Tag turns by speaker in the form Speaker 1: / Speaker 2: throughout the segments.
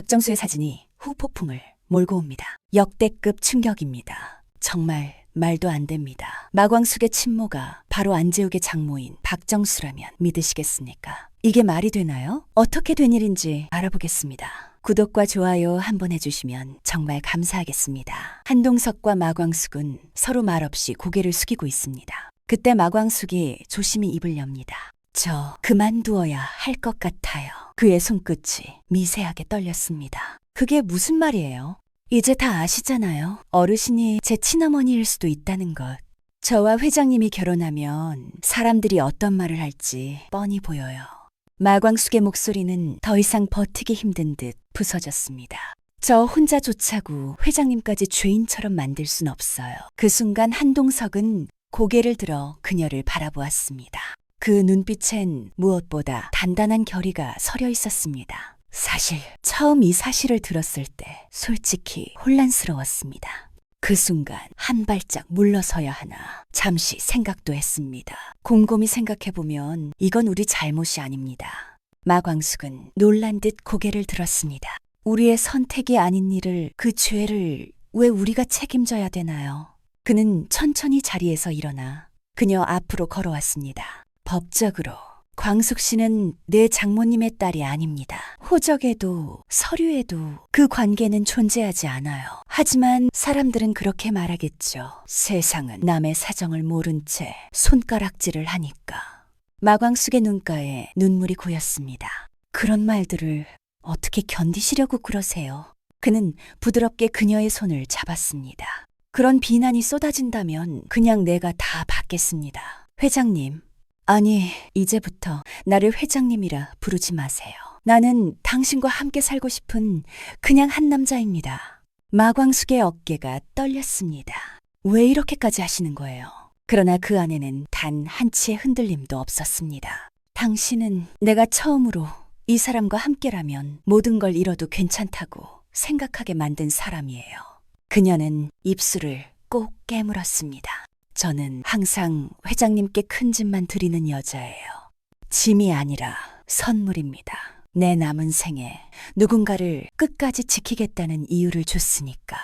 Speaker 1: 박정수의 사진이 후폭풍을 몰고 옵니다. 역대급 충격입니다. 정말 말도 안 됩니다. 마광숙의 친모가 바로 안재욱의 장모인 박정수라면 믿으시겠습니까? 이게 말이 되나요? 어떻게 된 일인지 알아보겠습니다. 구독과 좋아요 한번 해주시면 정말 감사하겠습니다. 한동석과 마광숙은 서로 말없이 고개를 숙이고 있습니다. 그때 마광숙이 조심히 입을 엽니다. 저 그만두어야 할 것 같아요. 그의 손끝이 미세하게 떨렸습니다. 그게 무슨 말이에요? 이제 다 아시잖아요. 어르신이 제 친어머니일 수도 있다는 것. 저와 회장님이 결혼하면 사람들이 어떤 말을 할지 뻔히 보여요. 마광숙의 목소리는 더 이상 버티기 힘든 듯 부서졌습니다. 저 혼자 조차고 회장님까지 죄인처럼 만들 순 없어요. 그 순간 한동석은 고개를 들어 그녀를 바라보았습니다. 그 눈빛엔 무엇보다 단단한 결의가 서려 있었습니다. 사실 처음 이 사실을 들었을 때 솔직히 혼란스러웠습니다. 그 순간 한 발짝 물러서야 하나 잠시 생각도 했습니다. 곰곰이 생각해보면 이건 우리 잘못이 아닙니다. 마광숙은 놀란 듯 고개를 들었습니다. 우리의 선택이 아닌 일을 그 죄를 왜 우리가 책임져야 되나요? 그는 천천히 자리에서 일어나 그녀 앞으로 걸어왔습니다. 법적으로 광숙 씨는 내 장모님의 딸이 아닙니다. 호적에도 서류에도 그 관계는 존재하지 않아요. 하지만 사람들은 그렇게 말하겠죠. 세상은 남의 사정을 모른 채 손가락질을 하니까. 마광숙의 눈가에 눈물이 고였습니다. 그런 말들을 어떻게 견디시려고 그러세요? 그는 부드럽게 그녀의 손을 잡았습니다. 그런 비난이 쏟아진다면 그냥 내가 다 받겠습니다. 회장님, 아니, 이제부터 나를 회장님이라 부르지 마세요. 나는 당신과 함께 살고 싶은 그냥 한 남자입니다. 마광숙의 어깨가 떨렸습니다. 왜 이렇게까지 하시는 거예요? 그러나 그 안에는 단 한치의 흔들림도 없었습니다. 당신은 내가 처음으로 이 사람과 함께라면 모든 걸 잃어도 괜찮다고 생각하게 만든 사람이에요. 그녀는 입술을 꼭 깨물었습니다. 저는 항상 회장님께 큰 짐만 드리는 여자예요. 짐이 아니라 선물입니다. 내 남은 생에 누군가를 끝까지 지키겠다는 이유를 줬으니까.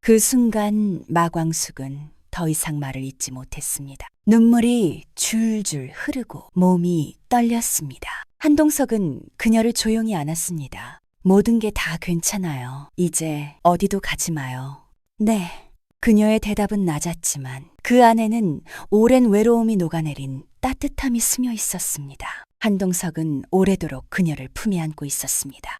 Speaker 1: 그 순간 마광숙은 더 이상 말을 잇지 못했습니다. 눈물이 줄줄 흐르고 몸이 떨렸습니다. 한동석은 그녀를 조용히 안았습니다. 모든 게 다 괜찮아요. 이제 어디도 가지 마요. 네. 그녀의 대답은 낮았지만 그 안에는 오랜 외로움이 녹아내린 따뜻함이 스며 있었습니다. 한동석은 오래도록 그녀를 품에 안고 있었습니다.